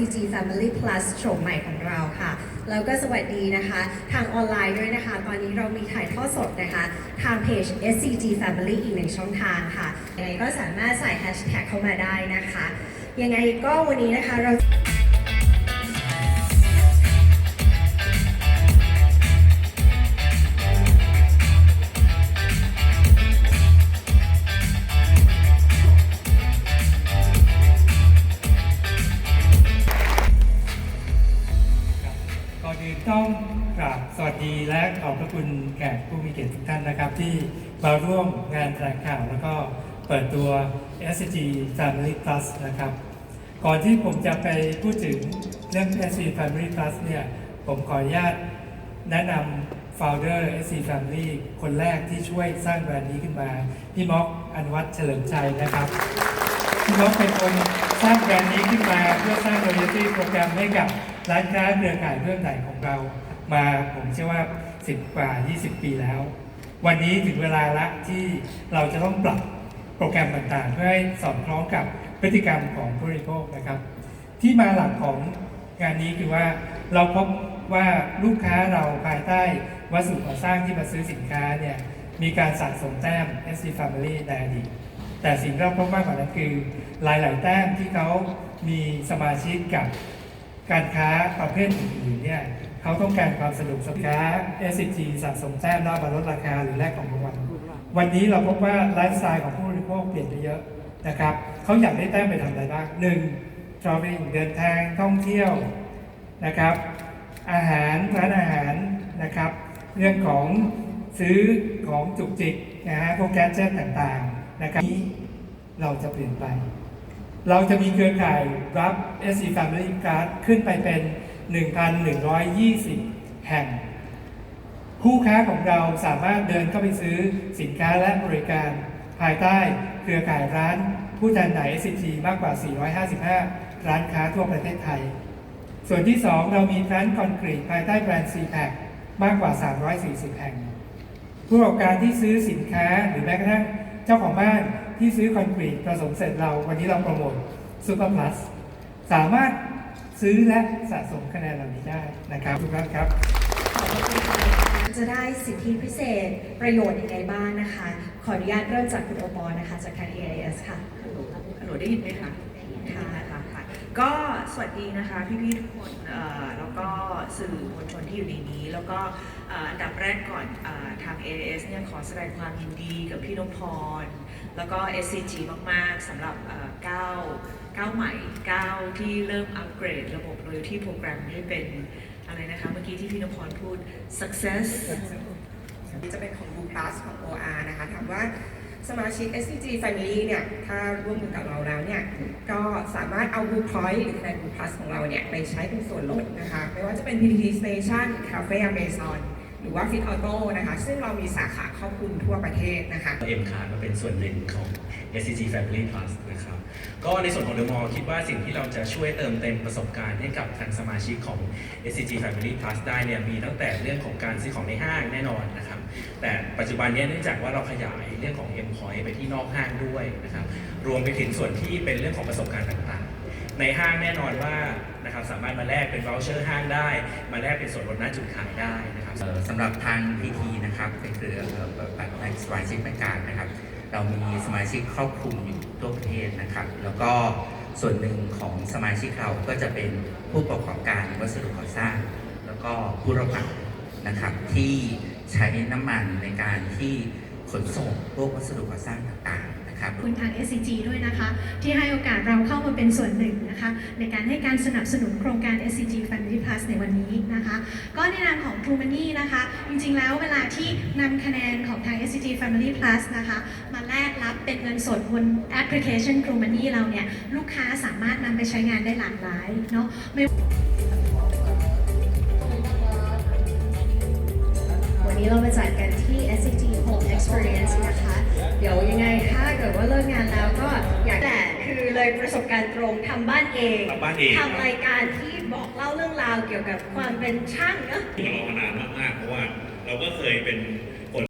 SCG Family Plus โฉมใหม่ของเราค่ะ แล้วก็สวัสดีนะคะ ทางออนไลน์ด้วยนะคะ ตอนนี้เรามีถ่ายทอดสดนะคะ ทางเพจ SCG Family อีกหนึ่งช่องทางค่ะยังไงก็สามารถใส่แฮชแท็กเข้ามาได้นะคะ ยังไงก็วันนี้นะคะเรา ต้องกราบสวัสดีและขอบพระคุณแขกผู้มีเกียรติทุกท่านนะครับ ที่มาร่วมงานแถลงข่าวแล้วก็เปิดตัว SG Family Plus นะครับ ก่อนที่ผมจะไปพูดถึงเรื่อง SG Family Plus เนี่ยผมขออนุญาตแนะนำ founder SCG Family คนแรกที่ช่วยสร้างแบรนด์นี้ขึ้นมา พี่ม็อกอันวัฒน์เฉลิมชัยนะครับ พี่น้องเป็นคนสร้างแบรนด์นี้ขึ้นมาเพื่อสร้าง loyalty โปรแกรมให้กับ ร้านค้าเครือข่ายเพื่อนไหนของเรามาผมเชื่อว่า 10 กว่า 20 ปีแล้ว วันนี้ถึงเวลาละที่เราจะต้องปรับโปรแกรมต่างๆ เพื่อให้สอดคล้องกับพฤติกรรมของผู้บริโภคนะครับ ที่มาหลักของงานนี้คือว่าเราพบว่าลูกค้าเราภายใต้วัสดุก่อสร้างที่มาซื้อสินค้าเนี่ยมีการสะสมแต้ม SC Family ในอดีตแต่สิ่งที่เราพบมากกว่านั้นคือ หลาย ๆ แต้มที่เขามีสมาชิกกับ การค้าประเภทอื่นๆเนี่ยเขาต้องการความสะดวกสินค้า SCG สะสมแต้มแล้วมาลดราคาหรือแลกของรางวัลวันนี้เราพบว่าไลฟ์สไตล์ของผู้บริโภคเปลี่ยนไปเยอะนะครับเขาอยากได้แต้มไปทำอะไรบ้างหนึ่ง traveling เดินทางท่องเที่ยวนะครับ อาหารร้านอาหารนะครับ เรื่องของซื้อของจุกจิกนะฮะพวกแกดเจ็ตต่างๆนะครับนี้เราจะเปลี่ยนไป เราจะมีเครือข่ายรับ SC Family Card ขึ้นไปเป็น 1,120 แห่งคู่ค้าของเราสามารถเดินเข้าไปซื้อสินค้าและบริการ ภายใต้เครือข่ายร้านผู้แทนไหน SCG มากกว่า 455 ร้านค้าทั่วประเทศไทย ส่วนที่ 2 เรามีร้านคอนกรีตภายใต้แบรนด์ c p a c มากกว่า 340 แห่ง ผู้ประกอบการที่ซื้อสินค้าหรือแม้กระทั่งเจ้าของบ้าน ที่ซื้อคอนกรีตผสมเสร็จเราวันนี้เราโปรโมทซูเปอร์พลัสสามารถซื้อและสะสมคะแนนเหล่านี้ได้นะครับทุกท่านครับขอบคุณค่ะจะได้สิทธิพิเศษประโยชน์ยังไงบ้างนะคะ ขออนุญาตเริ่มจากคุณโอปอล์นะคะ จากทาง AIS ค่ะฮัลโหลได้ยินไหมคะค่ะค่ะค่ะก็ สวัสดีนะคะพี่ๆทุกคนแล้วก็สื่อมวลชนที่อยู่ในนี้ แล้วก็อันดับแรกก่อนอทาง AS เนี่ยขอแสดงความยินดีกับพี่นพพร แล้วก็ SCG มากๆสำหรับเก้าวก้าวใหม่ก้าวที่เริ่มอัปเกรดระบบ loyalty program ให้เป็นอะไรนะคะ เมื่อกี้ที่พี่นพพรพูด success จะเป็นของ Blue Plus ของ OR นะคะถามว่า สมาชิก SCG Family เนี่ยถ้าร่วมมือกับเราแล้วเนี่ยก็สามารถเอา Blue Point หรือคะแนน Blue Plus ของเราเนี่ยไปใช้เป็นส่วนลดนะคะ ไม่ว่าจะเป็น PTT Station Cafe Amazon หรือว่า Fit Auto นะคะซึ่งเรามีสาขาครอบคลุมทั่วประเทศนะคะ เอ็มคาร์มาเป็นส่วนหนึ่งของ SCG Family Plus นะครับ ก็ในส่วนของเดอะมอลคิดว่าสิ่งที่เราจะช่วยเติมเต็มประสบการณ์ให้กับทางสมาชิกของ SCG Family Plus ได้เนี่ยมีตั้งแต่เรื่องของการซื้อของในห้างแน่นอนนะครับ แต่ปัจจุบันนี้เนื่องจากว่าเราขยายเรื่องของ M Point ไปที่นอกห้างด้วยนะครับ รวมไปถึงส่วนที่เป็นเรื่องของประสบการณ์ต่าง ในห้างแน่นอนว่านะครับสามารถมาแลกเป็น voucher ห้างได้ มาแลกเป็นส่วนลดหน้าจุดขายได้นะครับ เอ่อสำหรับทาง PT นะครับเป็นเครือบัตรสมาชิกประการนะครับ เรามีสมาชิกครอบคลุมอยู่ทั่วประเทศนะครับ แล้วก็ส่วนหนึ่งของสมาชิกเราก็จะเป็นผู้ประกอบการวัสดุก่อสร้าง แล้วก็ผู้รับเหมานะครับที่ใช้น้ำมันในการที่ขนส่งพวกวัสดุก่อสร้างต่าง ขอบคุณทาง SCG ด้วยนะคะ ที่ให้โอกาสเราเข้ามาเป็นส่วนหนึ่งนะคะ ในการให้การสนับสนุนโครงการ SCG Family Plus ในวันนี้นะคะ ก็ในนามของ True Money นะคะ จริงๆแล้วเวลาที่นำคะแนนของทาง SCG Family Plus นะคะ มาแลกรับเป็นเงินสดบนแอปพลิเคชัน True Money เราเนี่ย ลูกค้าสามารถนำไปใช้งานได้หลากหลายเนาะไม่วันนี้เรามาจัดกันที่ SCG Home Experience นะคะ เดี๋ยวยังไงถ้าเกิดว่าเลิกงานแล้วก็อยากแต่คือเลยประสบการณ์ตรงทำบ้านเองทำบ้านเอง ทำรายการที่บอกเล่าเรื่องราวเกี่ยวกับความเป็นช่างเนอะ ที่เรามานานมากๆเพราะว่าเราก็เคยเป็นผ